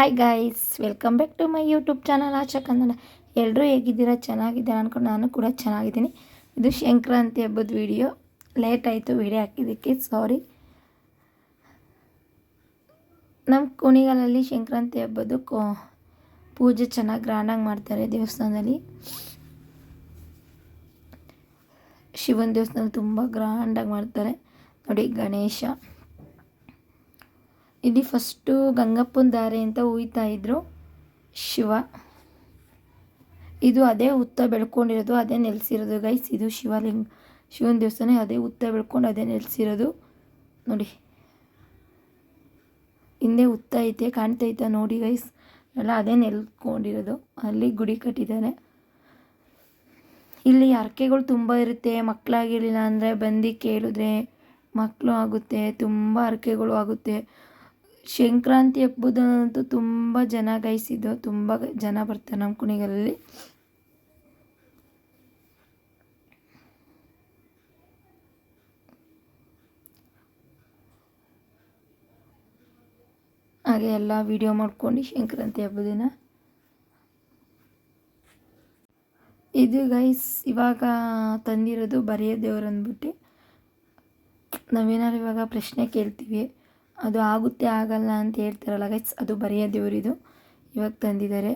Hi guys welcome back to my YouTube channel ಆಚಕಂದನ ಎಲ್ಲರೂ ಹೇಗಿದ್ದೀರಾ? ಚೆನ್ನಾಗಿದ್ದೀರಾ ಅಂದ್ಕೊಂಡು ನಾನು ಕೂಡ ಚೆನ್ನಾಗಿದ್ದೀನಿ. ಇದು ಸಂಕ್ರಾಂತಿ ಹಬ್ಬದ ವಿಡಿಯೋ ಲೇಟ್ ಆಯಿತು ವಿಡಿಯೋ ಹಾಕಿದ್ದಕ್ಕೆ ಸಾರಿ ನಮ್ಮ ಕುಣಿಗಲಲ್ಲಿ ಸಂಕ್ರಾಂತಿ ಹಬ್ಬದ ಪೂಜೆ ಚೆನ್ನಾಗಿ ಗ್ರ್ಯಾಂಡಾಗಿ ಮಾಡ್ತಾರೆ ದೇವಸ್ಥಾನದಲ್ಲಿ. ಶಿವನ ದೇವಸ್ಥಾನ ತುಂಬ ಗ್ರ್ಯಾಂಡಾಗಿ ಮಾಡ್ತಾರೆ. ನೋಡಿ ಗಣೇಶ. ಇಲ್ಲಿ ಫಸ್ಟು ಗಂಗಪ್ಪನ ದಾರೆ ಅಂತ ಉಯ್ತಾ ಇದ್ರು. ಶಿವ. ಇದು ಅದೇ ಉತ್ತ ಬೆಳ್ಕೊಂಡಿರೋದು, ಅದೇ ನೆಲೆಸಿರೋದು. ಗೈಸ್ ಇದು ಶಿವಲಿಂಗ, ಶಿವನ ದೇವಸ್ಥಾನ, ಅದೇ ಉತ್ತ ಬೆಳ್ಕೊಂಡು ಅದೇ ನೆಲೆಸಿರೋದು. ನೋಡಿ. ಹಿಂದೆ ಉತ್ತ ಐತೆ ಕಾಣ್ತೈತೆ ನೋಡಿ ಗೈಸ್ ಎಲ್ಲ ಅದೇ ನೆಲ್ಕೊಂಡಿರೋದು. ಅಲ್ಲಿ ಗುಡಿ ಕಟ್ಟಿದ್ದಾರೆ ಇಲ್ಲಿ ಹರಕೆಗಳು ತುಂಬ ಇರುತ್ತೆ. ಮಕ್ಕಳಾಗಿರಲಿಲ್ಲ ಅಂದರೆ ಬಂದು ಕೇಳಿದ್ರೆ ಮಕ್ಕಳು ಆಗುತ್ತೆ, ತುಂಬ ಹರಕೆಗಳು ಆಗುತ್ತೆ. ಸಂಕ್ರಾಂತಿ ಹಬ್ಬದಂತೂ ತುಂಬ ಜನ ಗೈಸಿದ್ದು ತುಂಬ ಜನ ಬರ್ತಾರೆ ನಮ್ಮ ಕುಣಿಗಲಲ್ಲಿ. ಹಾಗೆ ಎಲ್ಲ ವಿಡಿಯೋ ಮಾಡ್ಕೊಂಡು ಸಂಕ್ರಾಂತಿ ಹಬ್ಬದ ದಿನ. ಇದು ಗೈಸ್ ಇವಾಗ ತಂದಿರೋದು ಬರೆಯೋ ದೇವ್ರು ಅಂದ್ಬಿಟ್ಟು. ನಾವೇನಾದ್ರು ಇವಾಗ ಪ್ರಶ್ನೆ ಕೇಳ್ತೀವಿ. ಅದು ಆಗುತ್ತೆ, ಆಗಲ್ಲ ಅಂತ ಹೇಳ್ತಾರಲ್ಲ ಗೈಸ್ ಅದು ಬರೆಯ ದೇವರಿದು. ಇವಾಗ ತಂದಿದ್ದಾರೆ.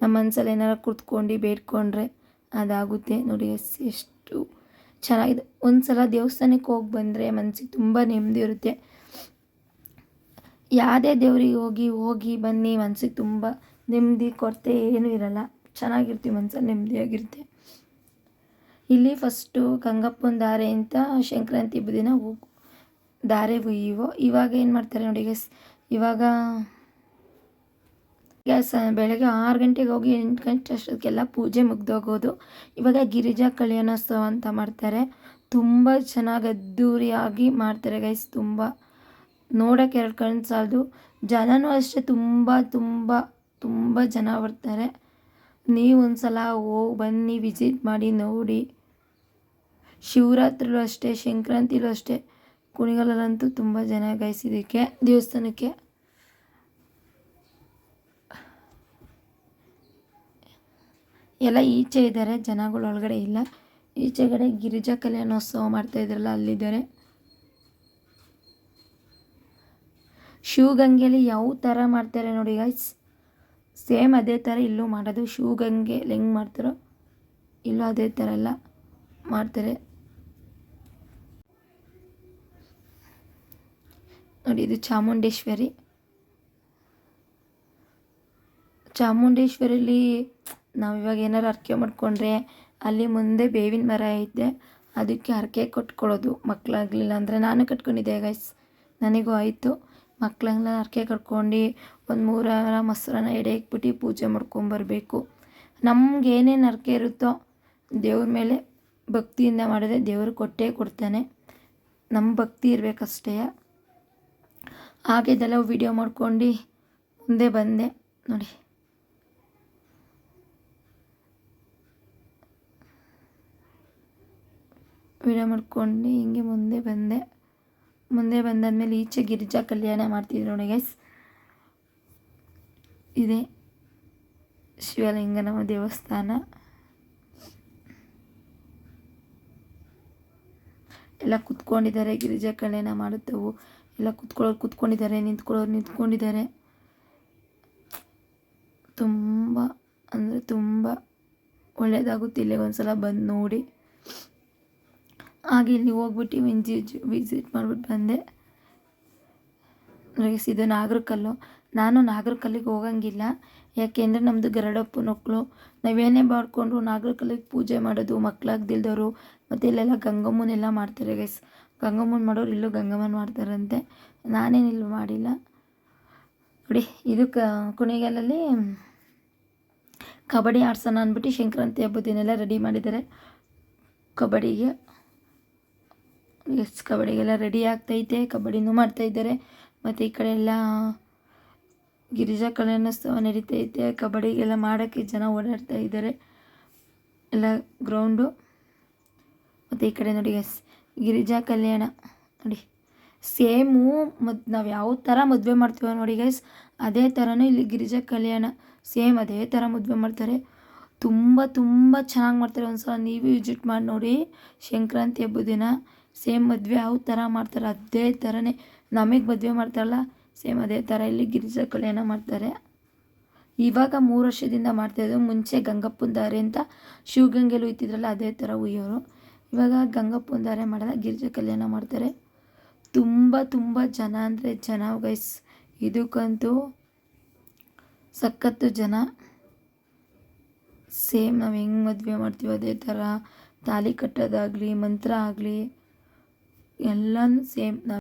ನಮ್ಮ ಮನಸ್ಸಲ್ಲಿ ಏನಾರು ಕುತ್ಕೊಂಡು ಬೇಡ್ಕೊಂಡ್ರೆ ಅದಾಗುತ್ತೆ ನೋಡಿ ಎಸ್ ಎಷ್ಟು ಚೆನ್ನಾಗಿದೆ. ಒಂದು ಸಲ ದೇವಸ್ಥಾನಕ್ಕೆ ಹೋಗಿ ಬಂದರೆ ಮನಸ್ಸಿಗೆ ತುಂಬ ನೆಮ್ಮದಿ ಇರುತ್ತೆ. ಯಾವುದೇ ದೇವ್ರಿಗೆ ಹೋಗಿ ಹೋಗಿ ಬನ್ನಿ ಮನಸ್ಸಿಗೆ ತುಂಬ ನೆಮ್ಮದಿ, ಕೊರತೆ ಏನೂ ಇರಲ್ಲ. ಚೆನ್ನಾಗಿರ್ತೀವಿ ಮನಸ್ಸಲ್ಲಿ ನೆಮ್ಮದಿಯಾಗಿರುತ್ತೆ. ಇಲ್ಲಿ ಫಸ್ಟು ಗಂಗಪ್ಪನ ದಾರೆ ಅಂತ ಸಂಕ್ರಾಂತಿ ಹಬ್ಬದ ದಿನ ಹೋಗಿ ದಾರೆ ಹುಯ್ಯುವೋ? ಇವಾಗ ಏನು ಮಾಡ್ತಾರೆ ನೋಡಿ ಗ್ಯಾಸ್ ಇವಾಗ ಗ್ಯಾಸ್ ಬೆಳಗ್ಗೆ ಆರು ಗಂಟೆಗೆ ಹೋಗಿ ಎಂಟು ಗಂಟೆ ಅಷ್ಟೊತ್ತಿಗೆಲ್ಲ ಪೂಜೆ ಮುಗ್ದೋಗೋದು. ಇವಾಗ ಗಿರಿಜಾ ಕಲ್ಯಾಣೋತ್ಸವ ಅಂತ ಮಾಡ್ತಾರೆ. ತುಂಬ ಚೆನ್ನಾಗಿ ಅದ್ದೂರಿಯಾಗಿ ಮಾಡ್ತಾರೆ ಗೈಸ್ ತುಂಬ. ನೋಡೋಕ್ಕೆ ಎರಡು ಕಣ್ಣು ಸಾಲದು. ಜನನೂ ಅಷ್ಟೇ ತುಂಬ ತುಂಬ ತುಂಬ ಜನ ಬರ್ತಾರೆ. ನೀವು ಒಂದು ಸಲ ಹೋಗಿ ಬನ್ನಿ ವಿಸಿಟ್ ಮಾಡಿ, ನೋಡಿ. ಶಿವರಾತ್ರಿಲೂ ಅಷ್ಟೇ, ಸಂಕ್ರಾಂತಿಲೂ ಅಷ್ಟೇ. ಕುಣಿಗಲಲ್ಲಂತೂ ತುಂಬ ಜನ ಗಾಯಿಸಿದ್ದಕ್ಕೆ ದೇವಸ್ಥಾನಕ್ಕೆ. ಎಲ್ಲ ಈಚೆ ಇದ್ದಾರೆ, ಜನಗಳು ಒಳಗಡೆ ಇಲ್ಲ. ಈಚೆಗಡೆ ಗಿರಿಜಾ ಕಲ್ಯಾಣೋತ್ಸವ ಮಾಡ್ತಾ ಇದ್ರಲ್ಲ, ಅಲ್ಲಿದ್ದಾರೆ. ಶಿವಗಂಗೆಯಲ್ಲಿ ಯಾವ ಥರ ಮಾಡ್ತಾರೆ ನೋಡಿ ಗೈಸ್ ಸೇಮ್ ಅದೇ ಥರ ಇಲ್ಲೂ ಮಾಡೋದು. ಶಿವಗಂಗೆಯಲ್ಲಿ ಹೆಂಗೆ ಮಾಡ್ತಾರೋ ಇಲ್ಲೂ ಅದೇ ಥರ ಎಲ್ಲ ಮಾಡ್ತಾರೆ. ನೋಡಿ, ಇದು ಚಾಮುಂಡೇಶ್ವರಿ. ಚಾಮುಂಡೇಶ್ವರಿಲಿ ನಾವು ಇವಾಗ ಏನಾರು ಅರ್ಕೆ ಮಾಡಿಕೊಂಡ್ರೆ ಅಲ್ಲಿ ಮುಂದೆ ಬೇವಿನ ಮರ ಐತೆ, ಅದಕ್ಕೆ ಹರಕೆ ಕೊಟ್ಕೊಳ್ಳೋದು ಮಕ್ಕಳಾಗಲಿಲ್ಲ ಅಂದರೆ ನಾನು ಕಟ್ಕೊಂಡಿದ್ದೆ ಗೈಸ್ ನನಗೂ ಆಯಿತು. ಮಕ್ಕಳನ್ನ ಹರಕೆ ಕಟ್ಕೊಂಡು ಒಂದು ಮೂರಾರ ಮೊಸರನ್ನ ಎಡೆ ಇಕ್ಬಿಟ್ಟು ಪೂಜೆ ಮಾಡ್ಕೊಂಬರ್ಬೇಕು ನಮ್ಗೆ ಏನೇನು ಹರಕೆ ಇರುತ್ತೋ ದೇವ್ರ ಮೇಲೆ ಭಕ್ತಿಯಿಂದ ಮಾಡಿದ್ರೆ ದೇವರು ಕೊಟ್ಟೇ ಕೊಡ್ತಾನೆ. ನಮ್ಮ ಭಕ್ತಿ ಇರಬೇಕಷ್ಟೇ. ಹಾಗೆ ಇದೆಲ್ಲ ವಿಡಿಯೋ ಮಾಡ್ಕೊಂಡು ಮುಂದೆ ಬಂದೆ. ನೋಡಿ. ವಿಡಿಯೋ ಮಾಡ್ಕೊಂಡು ಹಿಂಗೆ ಮುಂದೆ ಬಂದೆ. ಮುಂದೆ ಬಂದಾದ್ಮೇಲೆ ಈಚೆ ಗಿರಿಜಾ ಕಲ್ಯಾಣ ಮಾಡ್ತಿದ್ರು ನೋಡಿ ಗೈಸ್ ಇದೆ ಶಿವಲಿಂಗನ ದೇವಸ್ಥಾನ. ಎಲ್ಲ ಕುತ್ಕೊಂಡಿದ್ದಾರೆ. ಗಿರಿಜಾ ಕಲ್ಯಾಣ ಮಾಡುತ್ತವು. ಎಲ್ಲ ಕೂತ್ಕೊಳ್ಳೋರು ಕುತ್ಕೊಂಡಿದ್ದಾರೆ ನಿಂತ್ಕೊಳ್ಳೋರು ನಿಂತ್ಕೊಂಡಿದ್ದಾರೆ. ತುಂಬ, ಅಂದರೆ ತುಂಬ ಒಳ್ಳೆಯದಾಗುತ್ತೆ ಇಲ್ಲಿಗೆ ಒಂದು ಸಲ ಬಂದು ನೋಡಿ. ಹಾಗೆ ಇಲ್ಲಿ ಹೋಗ್ಬಿಟ್ಟು ವಿಂಜಿಜ್ ವಿಸಿಟ್ ಮಾಡಿಬಿಟ್ಟು ಬಂದೆ. ಇದು ನಾಗರಕಲ್ಲು. ನಾನು ನಾಗರಕಲ್ಲಿಗೆ ಹೋಗಂಗಿಲ್ಲ. ಯಾಕೆಂದರೆ ನಮ್ಮದು ಗರಡಪ್ಪನ ಮಕ್ಕಳು ನಾವೇನೇ ಮಾಡಿಕೊಂಡ್ರು ನಾಗರಕಲ್ಲಿಗೆ ಪೂಜೆ ಮಾಡೋದು ಮಕ್ಕಳಾಗ್ದಿಲ್ದವರು ಮತ್ತು ಇಲ್ಲೆಲ್ಲ ಗಂಗಮ್ಮನೆಲ್ಲ ಮಾಡ್ತಾರೆ ಗೈಸ್ ಗಂಗಮ್ಮನ ಮಾಡೋರು ಇಲ್ಲೂ ಗಂಗಮ್ಮನ ಮಾಡ್ತಾರಂತೆ. ನಾನೇನು ಇಲ್ಲಿ ಮಾಡಿಲ್ಲ. ನೋಡಿ, ಇದು ಕ ಕುಣಿಗಲಲ್ಲಿ ಕಬಡ್ಡಿ ಆಡ್ಸೋಣ ಅಂದ್ಬಿಟ್ಟು ಸಂಕ್ರಾಂತಿ ಹಬ್ಬದಿನೆಲ್ಲ ರೆಡಿ ಮಾಡಿದ್ದಾರೆ. ಕಬಡ್ಡಿಗೆ, ಎಸ್, ಕಬಡ್ಡಿಗೆಲ್ಲ ರೆಡಿ ಆಗ್ತೈತೆ, ಕಬಡ್ಡಿನೂ ಮಾಡ್ತಾಯಿದ್ದಾರೆ. ಮತ್ತು ಈ ಕಡೆ ಎಲ್ಲ ಗಿರಿಜಾ ಕಲ್ಯಾಣೋತ್ಸವ ನಡೀತೈತೆ, ಕಬಡ್ಡಿಗೆಲ್ಲ ಮಾಡೋಕ್ಕೆ ಜನ ಓಡಾಡ್ತಾ ಇದ್ದಾರೆ ಎಲ್ಲ ಗ್ರೌಂಡು, ಮತ್ತು ಈ ಕಡೆ ನೋಡಿ, ಎಸ್ ಗಿರಿಜಾ ಕಲ್ಯಾಣ. ನೋಡಿ, ಸೇಮು ಮದ್, ನಾವು ಯಾವ ಥರ ಮದುವೆ ಮಾಡ್ತೀವೋ ನೋಡಿ ಗೈಸ್ ಅದೇ ಥರನೂ ಇಲ್ಲಿ ಗಿರಿಜಾ ಕಲ್ಯಾಣ, ಸೇಮ್ ಅದೇ ಥರ ಮದುವೆ ಮಾಡ್ತಾರೆ. ತುಂಬ ತುಂಬ ಚೆನ್ನಾಗಿ ಮಾಡ್ತಾರೆ ಒಂದು ಸಲ ನೀವು ವಿಸಿಟ್ ಮಾಡಿ ನೋಡಿ, ಸಂಕ್ರಾಂತಿ ಹಬ್ಬದ ದಿನ. ಸೇಮ್ ಮದುವೆ ಯಾವ ಥರ ಮಾಡ್ತಾರೆ ಅದೇ ಥರನೇ ನಮಗೆ ಮದುವೆ ಮಾಡ್ತಾರಲ್ಲ, ಸೇಮ್ ಅದೇ ಥರ ಇಲ್ಲಿ ಗಿರಿಜಾ ಕಲ್ಯಾಣ ಮಾಡ್ತಾರೆ. ಇವಾಗ ಮೂರು ವರ್ಷದಿಂದ ಮಾಡ್ತಾಯಿದ್ದು ಮುಂಚೆ ಗಂಗಪ್ಪನ ದಾರೆ ಅಂತ ಶಿವಗಂಗೆಲಿ ಉಯ್ತಿದ್ರಲ್ಲ ಅದೇ ಥರ ಉಯ್ಯೋರು ಇವಾಗ ಗಂಗಾ ಪುಂದಾರೆ ಮಾಡಿದ ಗಿರಿಜಾ ಕಲ್ಯಾಣ ಮಾಡ್ತಾರೆ. ತುಂಬ ತುಂಬ ಜನ ಅಂದರೆ ಜನ ಗೈಸ್ ಇದಕ್ಕಂತೂ ಸಖತ್ತು ಜನ. ಸೇಮ್ ನಾವು ಹೆಂಗೆ ಮದುವೆ ಮಾಡ್ತೀವಿ ಅದೇ ಥರ ತಾಲಿ ಕಟ್ಟೋದಾಗಲಿ, ಮಂತ್ರ ಆಗಲಿ, ಎಲ್ಲನೂ ಸೇಮ್ ನಾವು